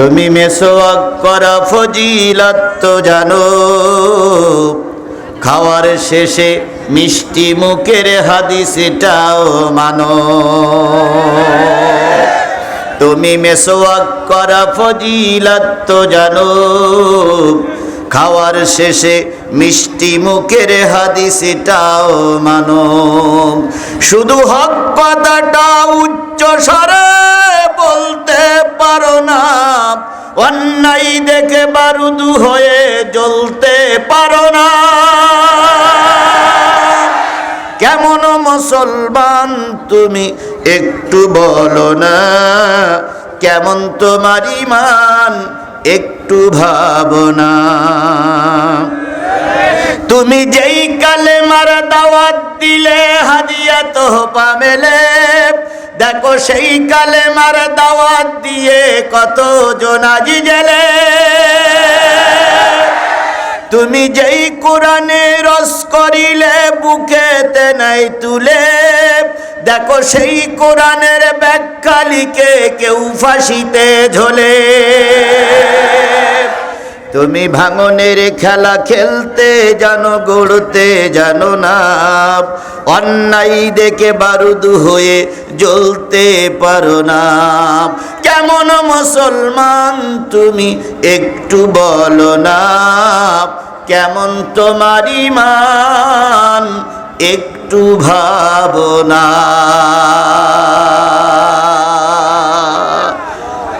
তুমি মেসোয়াক করা ফজিলত জানো। খাওয়ার শেষে মিষ্টি মুখের হাদিস এটাও মানো। তুমি মেসোয়াক করা ফজিলত জানো। খাওয়ার শেষে মিষ্টি মুখের হাদিস এটাও মানো। শুধু হক কথাটা উচ্চ স্বরে অন্যায় দেখে বারুদু হয়ে জ্বলতে পারো না। কেমন মুসলমান তুমি একটু বলো না। কেমন তোমার ইমান একটু ভাবনা তুমি যেই কালে মারা দাওয়াত দিলে হাদিয়া তো পামেলে দেখো সেই কালে মারা দাওয়াত দিয়ে কত জনাজি জেলে তুমি যেই কোরআনে রস করিলে, বুকেতে নাই তুলে। দেখো সেই কোরআনের ব্যাখ্যা লিখে কেউ ফাঁসিতে ঝোলে। তুমি ভাঙনের খেলা খেলতে জানো, গড়তে জানো না। অন্যায় দেখে বারুদ হয়ে জ্বলতে পারো না। কেমন মুসলমান তুমি একটু বলো না। কেমন তোমার ইমান একটু ভাবনা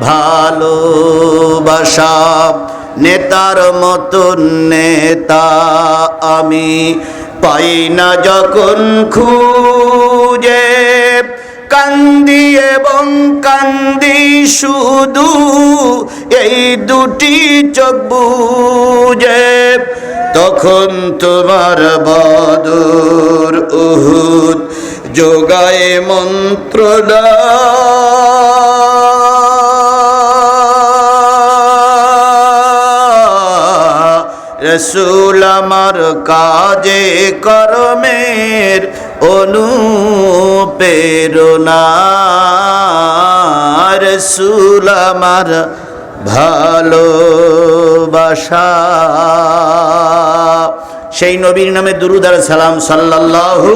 ভালোবাসা, নেতার মতন নেতা আমি। পাই না যখন খুঁজে, কান্দি এবং কান্দি শুধু এই দুটি চোখ বুঝে। তখন তোমার বদর উহুদ, যোগায় মন্ত্রণা। রসুল আমার কাজে কর্মের অনুপ্রেরণা। রসুল আমার ভালোবাসা। সেই নবীর নামে দুরুদার সালাম সাল্লাল্লাহু